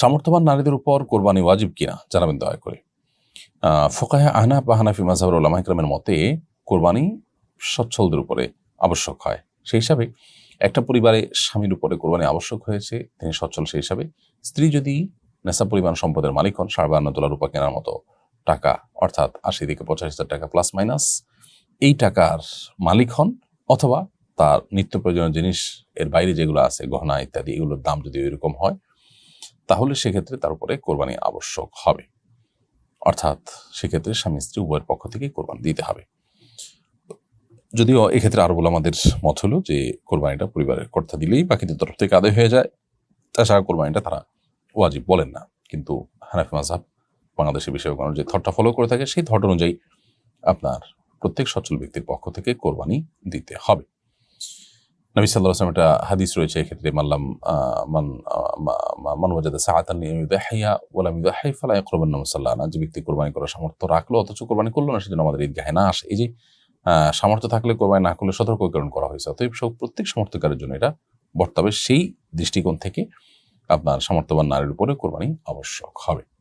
সামর্থ্যবান নারীদের উপর কোরবানি ওয়াজিব কিনা জানাবেন দয়া করে। ফোকাহে আহনা বা হানাফি মাজহাবুল ওলামা ইকরামের মতে কোরবানি সচ্ছলদের উপরে আবশ্যক হয়। সেই হিসাবে একটা পরিবারে স্বামীর উপরে কোরবানি আবশ্যক হয়েছে, তিনি সচ্ছল সেই হিসাবে। স্ত্রী যদি নেশা পরিমাণ সম্পদের মালিক হন, সাড়ে বান্ন তোলা রূপা কেনার মতো টাকা, অর্থাৎ আশি থেকে পঁচাশি হাজার টাকা প্লাস মাইনাস এই টাকার মালিক হন অথবা তার নিত্য প্রয়োজনীয় জিনিস এর বাইরে যেগুলো আছে, গহনা ইত্যাদি, এগুলোর দাম যদি এরকম হয় তাহলে সেক্ষেত্রে তার উপরে কোরবানি আবশ্যক হবে। অর্থাৎ সেক্ষেত্রে স্বামী স্ত্রী উভয়ের পক্ষ থেকে কোরবানি দিতে হবে। যদিও এক্ষেত্রে আরও বলে আমাদের মত হলো যে কোরবানিটা পরিবারের কর্তা দিলেই বাকিদের তরফ থেকে আদায় হয়ে যায়। তাছাড়া কোরবানিটা তারা ওয়াজিব বলেন না। কিন্তু হানাফি মাঝহাব বাংলাদেশের বিষয় যে থটটা ফলো করে থাকে, সেই থট অনুযায়ী আপনার প্রত্যেক সচ্ছল ব্যক্তির পক্ষ থেকে কোরবানি দিতে হবে। নবী সাল্লাহ একটা হাদিস রয়েছে এক্ষেত্রে মাল্লাম মান আহ, মা- মা- মান ওয়াজাদা সাআতান ইউদাহিয়া ওয়ালাম ইউদাহি ফালা ইয়াকরুবান্না মুসাল্লানা যে ব্যক্তি কোরবানি করার সামর্থ্য রাখল অথচ কোরবানি করল না সেজন্য আমাদের ঈদগাহে না আসে। এই যে সামর্থ্য থাকলে কোরবানি না করলে সতর্কীকরণ করা হয়েছে। অতএব সব প্রত্যেক সমর্থকারের জন্য এটা বর্তাবে। সেই দৃষ্টিকোণ থেকে আপনার সামর্থ্যবান নারীর উপরে কোরবানি আবশ্যক হবে।